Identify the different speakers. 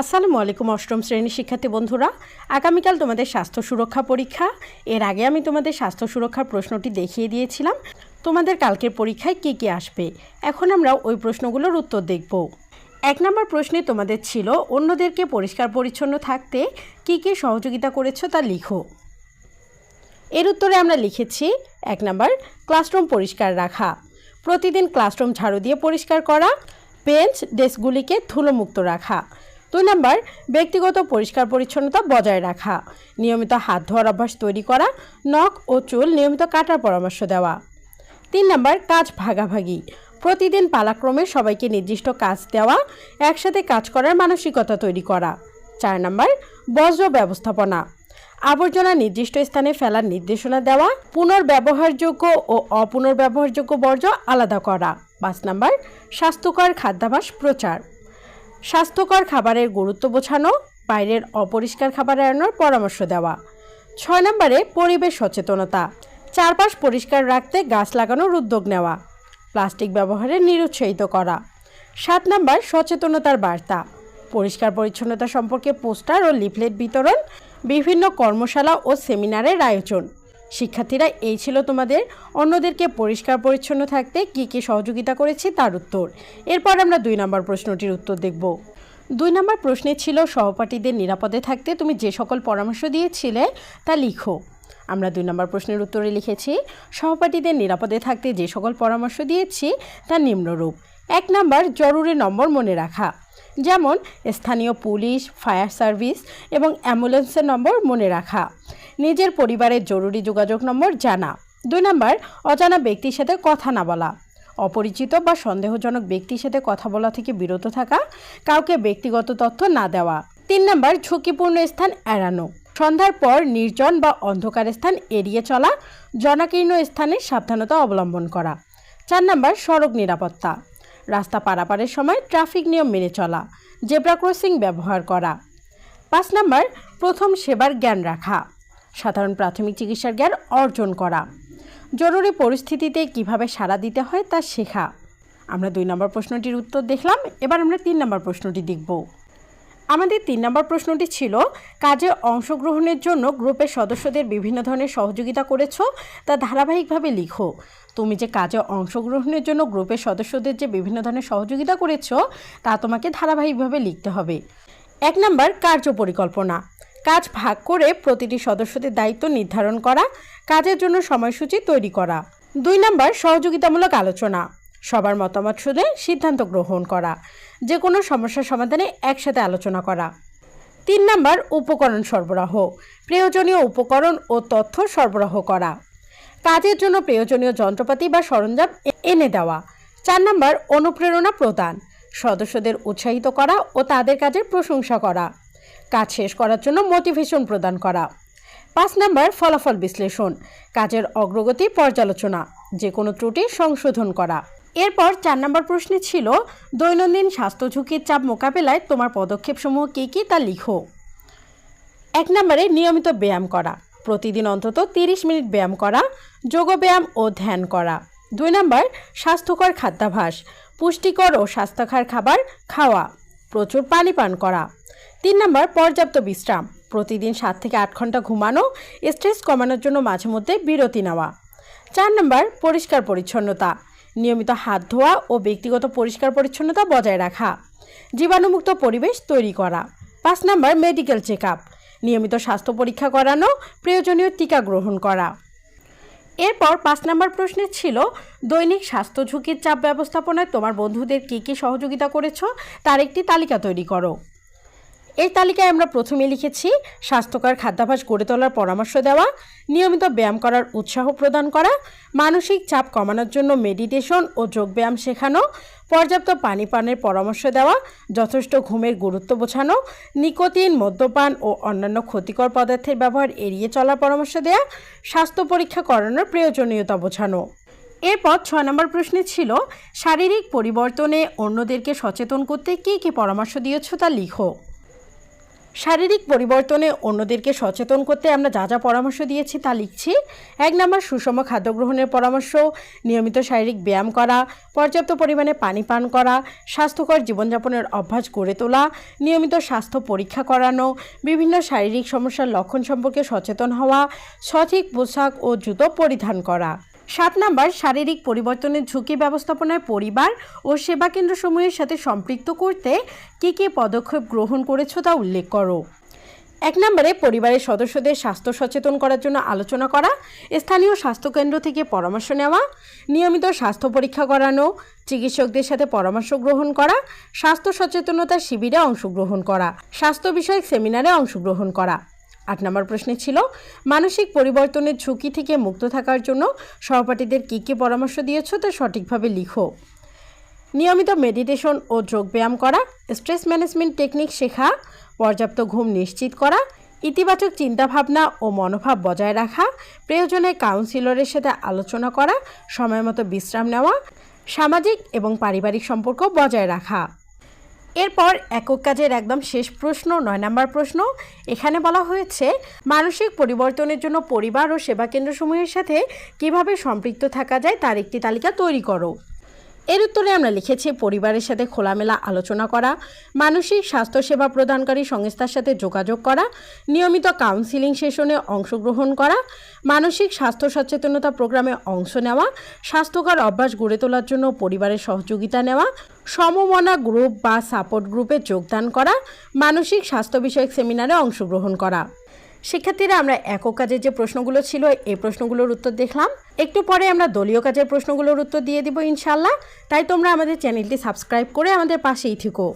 Speaker 1: আসসালামু আলাইকুম, অষ্টম শ্রেণির শিক্ষার্থী বন্ধুরা। আগামীকাল তোমাদের স্বাস্থ্য সুরক্ষা পরীক্ষা। এর আগে আমি তোমাদের স্বাস্থ্য সুরক্ষার প্রশ্নটি দেখিয়ে দিয়েছিলাম। তোমাদের কালকের পরীক্ষায় কী কী আসবে? এখন আমরা ওই প্রশ্নগুলোর উত্তর দেখব। এক নম্বর প্রশ্নে তোমাদের ছিল, অন্যদেরকে পরিষ্কার পরিচ্ছন্ন থাকতে কী কী সহযোগিতা করেছ তা লিখো। এর উত্তরে আমরা লিখেছি, এক নম্বর, ক্লাসরুম পরিষ্কার রাখা। প্রতিদিন ক্লাসরুম ঝাড়ু দিয়ে পরিষ্কার করা। বেঞ্চ, ডেস্কগুলিকে ধুলোমুক্ত রাখা। দুই নম্বর, ব্যক্তিগত পরিষ্কার পরিচ্ছন্নতা বজায় রাখা। নিয়মিত হাত ধোয়ার অভ্যাস তৈরি করা, নখ ও চুল নিয়মিত কাটার পরামর্শ দেওয়া। তিন নম্বর, কাজ ভাগাভাগি। প্রতিদিন পালাক্রমে সবাইকে নির্দিষ্ট কাজ দেওয়া, একসাথে কাজ করার মানসিকতা তৈরি করা। চার নম্বর, বজ্র ব্যবস্থাপনা। আবর্জনা নির্দিষ্ট স্থানে ফেলার নির্দেশনা দেওয়া, পুনর্ব্যবহারযোগ্য ও অপুনর্ব্যবহারযোগ্য বর্জ্য আলাদা করা। পাঁচ নম্বর, স্বাস্থ্যকর খাদ্যাভাস প্রচার। স্বাস্থ্যকর খাবারের গুরুত্ব বোঝানো, বাইরের অপরিষ্কার খাবার এড়ানোর পরামর্শ দেওয়া। ছয় নম্বরে, পরিবেশ সচেতনতা। চারপাশ পরিষ্কার রাখতে গাছ লাগানোর উদ্যোগ নেওয়া। প্লাস্টিক ব্যবহারে নিরুৎসাহিত করা। সাত নম্বর, সচেতনতার বার্তা। পরিষ্কার পরিচ্ছন্নতা সম্পর্কে পোস্টার ও লিফলেট বিতরণ, বিভিন্ন কর্মশালা ও সেমিনারের আয়োজন। শিক্ষার্থীরা, এই ছিল তোমাদের অন্যদেরকে পরিষ্কার পরিচ্ছন্ন থাকতে কী কী সহযোগিতা করেছে তার উত্তর। এরপর আমরা দুই নম্বর প্রশ্নটির উত্তর দেখব। দুই নম্বর প্রশ্নে ছিল, সহপাঠীদের নিরাপদে থাকতে তুমি যে সকল পরামর্শ দিয়েছিলে তা লিখো। আমরা দুই নম্বর প্রশ্নের উত্তরে লিখেছি, সহপাঠীদের নিরাপদে থাকতে যে সকল পরামর্শ দিয়েছি তা নিম্নরূপ। এক নম্বর, জরুরি নম্বর মনে রাখা। যেমন, স্থানীয় পুলিশ, ফায়ার সার্ভিস এবং অ্যাম্বুলেন্সের নম্বর মনে রাখা। নিজের পরিবারের জরুরি যোগাযোগ নম্বর জানা। দুই নম্বর, অজানা ব্যক্তির সাথে কথা না বলা। অপরিচিত বা সন্দেহজনক ব্যক্তির সাথে কথা বলা থেকে বিরত থাকা, কাউকে ব্যক্তিগত তথ্য না দেওয়া। তিন নম্বর, ঝুঁকিপূর্ণ স্থান এড়ানো। সন্ধ্যার পর নির্জন বা অন্ধকার স্থান এড়িয়ে চলা, জনাকীর্ণ স্থানে সাবধানতা অবলম্বন করা। চার নম্বর, সড়ক নিরাপত্তা। রাস্তা পারাপারের সময় ট্রাফিক নিয়ম মেনে চলা, জেব্রা ক্রসিং ব্যবহার করা। পাঁচ নম্বর, প্রথম সেবার জ্ঞান রাখা। সাধারণ প্রাথমিক চিকিৎসার জ্ঞান অর্জন করা। জরুরি পরিস্থিতিতে কীভাবে সাড়া দিতে হয় তা শেখা। আমরা দুই নম্বর প্রশ্নটির উত্তর দেখলাম, এবার আমরা তিন নম্বর প্রশ্নটি দেখব। আমাদের তিন নম্বর প্রশ্নটি ছিল, কাজে অংশগ্রহণের জন্য গ্রুপের সদস্যদের বিভিন্ন ধরনের সহযোগিতা করেছ, তা ধারাবাহিকভাবে লিখো। তুমি যে কাজে অংশগ্রহণের জন্য গ্রুপের সদস্যদের যে বিভিন্ন ধরনের সহযোগিতা করেছ, তা তোমাকে ধারাবাহিকভাবে লিখতে হবে। এক নম্বর কার্য পরিকল্পনা কাজ ভাগ করে প্রতিটি সদস্যদের দায়িত্ব নির্ধারণ করা, কাজের জন্য সময়সূচি তৈরি করা। দুই নম্বর, সহযোগিতামূলক আলোচনা। সবার মতামত শুনে সিদ্ধান্ত গ্রহণ করা। যে কোনো সমস্যার সমাধানে একসাথে আলোচনা করা। তিন নম্বর, উপকরণ সরবরাহ। প্রয়োজনীয় উপকরণ ও তথ্য সরবরাহ করা। কাজের জন্য প্রয়োজনীয় যন্ত্রপাতি বা সরঞ্জাম এনে দেওয়া। চার নম্বর, অনুপ্রেরণা প্রদান। সদস্যদের উৎসাহিত করা ও তাদের কাজের প্রশংসা করা। কাজ শেষ করার জন্য মোটিভেশন প্রদান করা। পাঁচ নম্বর, ফলাফল বিশ্লেষণ। কাজের অগ্রগতি পর্যালোচনা যে কোনো ত্রুটি সংশোধন করা। এরপর চার নম্বর প্রশ্নে ছিল, দৈনন্দিন স্বাস্থ্য ঝুঁকির চাপ মোকাবেলায় তোমার পদক্ষেপসমূহ কী কী তা লিখো। এক নম্বরে, নিয়মিত ব্যায়াম করা। প্রতিদিন অন্তত তিরিশ মিনিট ব্যায়াম করা, যোগব্যায়াম ও ধ্যান করা। দুই নম্বর, স্বাস্থ্যকর খাদ্যাভ্যাস। পুষ্টিকর ও স্বাস্থ্যকর খাবার খাওয়া। প্রচুর পানি পান করা। তিন নম্বর, পর্যাপ্ত বিশ্রাম। প্রতিদিন সাত থেকে আট ঘণ্টা ঘুমানো, স্ট্রেস কমানোর জন্য মাঝে মধ্যে বিরতি নেওয়া। চার নম্বর, পরিষ্কার পরিচ্ছন্নতা। নিয়মিত হাত ধোয়া ও ব্যক্তিগত পরিষ্কার পরিচ্ছন্নতা বজায় রাখা। জীবাণুমুক্ত পরিবেশ তৈরি করা। পাঁচ নম্বর মেডিকেল চেক নিয়মিত স্বাস্থ্য পরীক্ষা করানো, প্রয়োজনীয় টিকা গ্রহণ করা। এরপর পাঁচ নম্বর প্রশ্নে ছিল, দৈনিক স্বাস্থ্য ঝুঁকির চাপ ব্যবস্থাপনায় তোমার বন্ধুদের কী কী সহযোগিতা করেছ, তার একটি তালিকা তৈরি করো। এই তালিকায় আমরা প্রথমে লিখেছি, স্বাস্থ্যকর খাদ্যাভ্যাস গড়ে তোলার পরামর্শ দেওয়া, নিয়মিত ব্যায়াম করার উৎসাহ প্রদান করা, মানসিক চাপ কমানোর জন্য মেডিটেশন ও যোগব্যায়াম শেখানো, পর্যাপ্ত পানি পানের পরামর্শ দেওয়া, যথেষ্ট ঘুমের গুরুত্ব বোঝানো নিকোতিন মদ্যপান ও অন্যান্য ক্ষতিকর পদার্থের ব্যবহার এড়িয়ে চলার পরামর্শ দেওয়া স্বাস্থ্য পরীক্ষা করানোর প্রয়োজনীয়তা বোঝানো। এরপর ছয় নম্বর প্রশ্নে ছিল, শারীরিক পরিবর্তনে অন্যদেরকে সচেতন করতে কী কী পরামর্শ দিয়েছ তা লিখো। শারীরিক পরিবর্তনে অন্যদেরকে সচেতন করতে আমরা যা যা পরামর্শ দিয়েছি তা লিখছি। এক নম্বর, সুষম খাদ্য গ্রহণের পরামর্শ, নিয়মিত শারীরিক ব্যায়াম করা, পর্যাপ্ত পরিমাণে পানি পান করা, স্বাস্থ্যকর জীবনযাপনের অভ্যাস গড়ে তোলা, নিয়মিত স্বাস্থ্য পরীক্ষা করানো, বিভিন্ন শারীরিক সমস্যার লক্ষণ সম্পর্কে সচেতন হওয়া, সঠিক পোশাক ও জুতো পরিধান করা। সাত নাম্বার, শারীরিক পরিবর্তনের ঝুঁকি ব্যবস্থাপনায় পরিবার ও সেবা কেন্দ্রসমূহের সাথে সম্পৃক্ত করতে কী কী পদক্ষেপ গ্রহণ করেছ তা উল্লেখ করো। এক নম্বরে, পরিবারের সদস্যদের স্বাস্থ্য সচেতন করার জন্য আলোচনা করা, স্থানীয় স্বাস্থ্যকেন্দ্র থেকে পরামর্শ নেওয়া, নিয়মিত স্বাস্থ্য পরীক্ষা করানো, চিকিৎসকদের সাথে পরামর্শ গ্রহণ করা, স্বাস্থ্য সচেতনতা শিবিরে অংশগ্রহণ করা, স্বাস্থ্য বিষয়ক সেমিনারে অংশগ্রহণ করা। আট নম্বর প্রশ্নে ছিল, মানসিক পরিবর্তনের ঝুঁকি থেকে মুক্ত থাকার জন্য সহপাঠীদের কী কী পরামর্শ দিয়েছ তা সঠিকভাবে লিখো। নিয়মিত মেডিটেশন ও যোগব্যায়াম করা স্ট্রেস ম্যানেজমেন্ট টেকনিক শেখা, পর্যাপ্ত ঘুম নিশ্চিত করা, ইতিবাচক চিন্তাভাবনা ও মনোভাব বজায় রাখা, প্রয়োজনে কাউন্সিলরের সাথে আলোচনা করা, সময়মতো বিশ্রাম নেওয়া, সামাজিক এবং পারিবারিক সম্পর্ক বজায় রাখা। এরপর একক কাজের একদম শেষ প্রশ্ন, নয় নাম্বার প্রশ্ন। এখানে বলা হয়েছে, মানসিক পরিবর্তনের জন্য পরিবার ও সেবা কেন্দ্রসমূহের সাথে কীভাবে সম্পৃক্ত থাকা যায় তার একটি তালিকা তৈরি করো। এর উত্তরে আমরা লিখেছি, পরিবারের সাথে খোলামেলা আলোচনা করা, মানসিক স্বাস্থ্যসেবা প্রদানকারী সংস্থার সাথে যোগাযোগ করা, নিয়মিত কাউন্সিলিং সেশনে অংশগ্রহণ করা, মানসিক স্বাস্থ্য সচেতনতা প্রোগ্রামে অংশ নেওয়া, স্বাস্থ্যকর অভ্যাস গড়ে তোলার জন্য পরিবারের সহযোগিতা নেওয়া, সমমনা গ্রুপ বা সাপোর্ট গ্রুপে যোগদান করা, মানসিক স্বাস্থ্য বিষয়ক সেমিনারে অংশগ্রহণ করা। শিক্ষার্থীরা আমরা একক কাজের যে প্রশ্নগুলো ছিল, এই প্রশ্নগুলোর উত্তর দেখলাম। একটু পরে আমরা দলীয় কাজের প্রশ্নগুলোর উত্তর দিয়ে দিব ইনশাল্লাহ তাই তোমরা আমাদের চ্যানেলটি সাবস্ক্রাইব করে আমাদের পাশেই থেকো।